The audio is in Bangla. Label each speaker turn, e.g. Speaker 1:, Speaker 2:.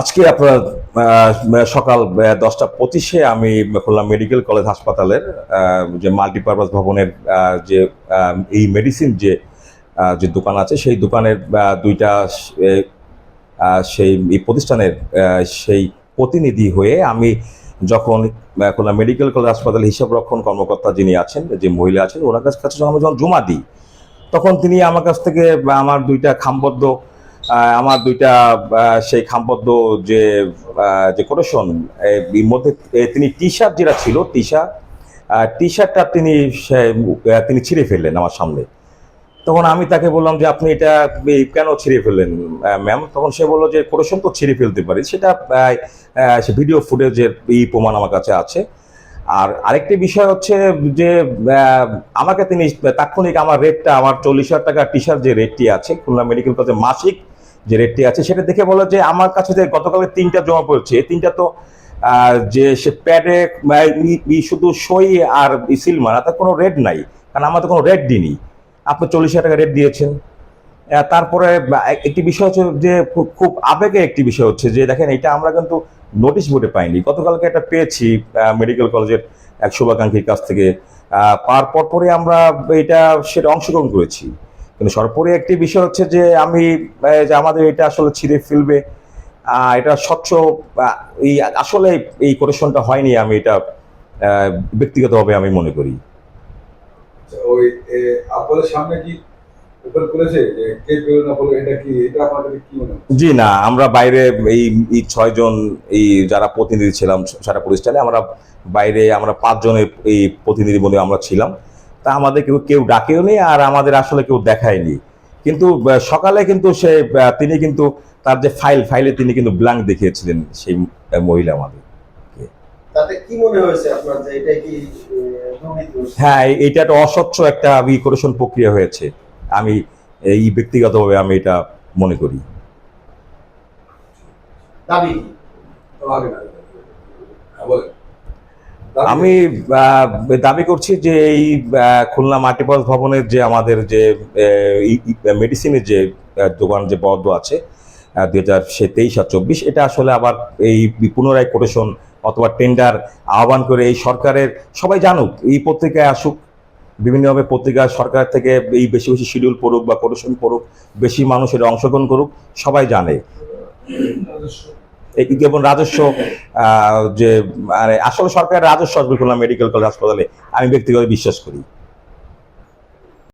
Speaker 1: আজকে আপনার সকাল দশটা পঁচিশে আমি খুলনা মেডিকেল কলেজ হাসপাতালের যে মাল্টিপারপাস ভবনের যে এই মেডিসিন যে যে দোকান আছে, সেই দোকানের দুইটা সেই প্রতিষ্ঠানের সেই প্রতিনিধি হয়ে আমি যখন খুলনা মেডিকেল কলেজ হাসপাতাল হিসাব রক্ষণ কর্মকর্তা যিনি আছেন, যে মহিলা আছেন, ওনার কাছ যখন আমি যখন জমা দিই, তখন তিনি আমার কাছ থেকে আমার দুইটা খামবদ্ধ আমার দুইটা সেই খামবদ্ধ যে যে কোটেশন এর মধ্যে তিনি টি শার্ট যেটা ছিল টি শার্ট টি শার্টটা তিনি তিনি ছিঁড়ে ফেললেন আমার সামনে। তখন আমি তাকে বললাম যে, আপনি এটা কেন ছিঁড়ে ফেললেন? ম্যাম তখন সে বলল যে কোটেশন তো ছিঁড়ে ফেলতে পারি। সেটা সে ভিডিও ফুটেজের এই প্রমাণ আমার কাছে আছে। আর আরেকটি বিষয় হচ্ছে যে আমাকে তিনি তাৎক্ষণিক আমার রেটটা আমার চল্লিশ হাজার টাকা টি শার্ট যে রেটটি আছে, খুলনা মেডিকেল কলেজে মাসিক যে রেটটি আছে, সেটা দেখে বলো যে আমার কাছে যে গতকালে তিনটা জমা পড়েছে, এই তিনটা তো যে সে প্যাডে শুধু সই আর সিল মারা, তার কোনো রেট নাই, কারণ আমার তো কোনো রেট দিইনি আপনি চল্লিশ হাজার টাকা রেট দিয়েছেন। তারপরে একটি বিষয় হচ্ছে যে খুব- আবেগে একটি বিষয় হচ্ছে যে, দেখেন, এটা আমরা কিন্তু নোটিশ বোর্ডে পাইনি। গতকালকে এটা পেয়েছি মেডিকেল কলেজের এক শুভাকাঙ্ক্ষীর কাছ থেকে। পাওয়ার পর পরে আমরা এটা, সেটা অংশগ্রহণ করেছি। কিন্তু সর্বোপরি একটি বিষয় হচ্ছে যে আমি যে আমাদের এটা আসলে ছিঁড়ে ফেলবে এটা স্বচ্ছ এই আসলে এই কোটেশনটা হয়নি আমি এটা ব্যক্তিগতভাবে আমি মনে করি।
Speaker 2: আচ্ছা, ওই আপনাদের সামনে কি ওপেন করেছে যে কে পেল না বলে এটা কি এটা আপনাদের কি
Speaker 1: জি না আমরা বাইরে এই এই ছয়জন এই যারা প্রতিনিধি ছিলাম সারা প্রতিষ্ঠানে আমরা বাইরে আমরা পাঁচজনের এই প্রতিনিধি বলে আমরা ছিলাম। তা আমাদের কেউ কেউ ডাকেও নি আর আমাদের আসলে কেউ দেখায়নি। কিন্তু সকালে কিন্তু সে তিনি কিন্তু তার যে ফাইল ফাইলে তিনি কিন্তু ব্ল্যাঙ্ক দেখিয়েছিলেন সেই মহিলা আমাদের।
Speaker 3: তাতে কি মনে হয়েছে আপনার যে এটা কি আহ, দুর্নীতি হয়েছে?
Speaker 1: হ্যাঁ এই- একটা অস্বচ্ছ একটা রিকোরেশন প্রক্রিয়া হয়েছে। আমি এই ব্যক্তিগতভাবে আমি এটা মনে করি।
Speaker 3: দাবি
Speaker 1: আমি দাবি করছি যে এই খুলনা মাল্টিপার্স ভবনের যে আমাদের যে মেডিসিনের যে দোকান যে বদ্ধ আছে দুই হাজার সে তেইশ আর চব্বিশ, এটা আসলে আবার এই পুনরায় কোটেশন অথবা টেন্ডার আহ্বান করে এই সরকারের, সবাই জানুক, এই পত্রিকায় আসুক, বিভিন্নভাবে পত্রিকা সরকার থেকে এই বেশি বেশি শিডিউল পড়ুক বা কোটেশন পড়ুক, বেশি মানুষ এটা অংশগ্রহণ করুক, সবাই জানে। যেমন রাজস্ব যে মানে আসলে সরকারের রাজস্ব আসবে খুলনা মেডিকেল কলেজ হাসপাতালে, আমি ব্যক্তিগত বিশ্বাস করি।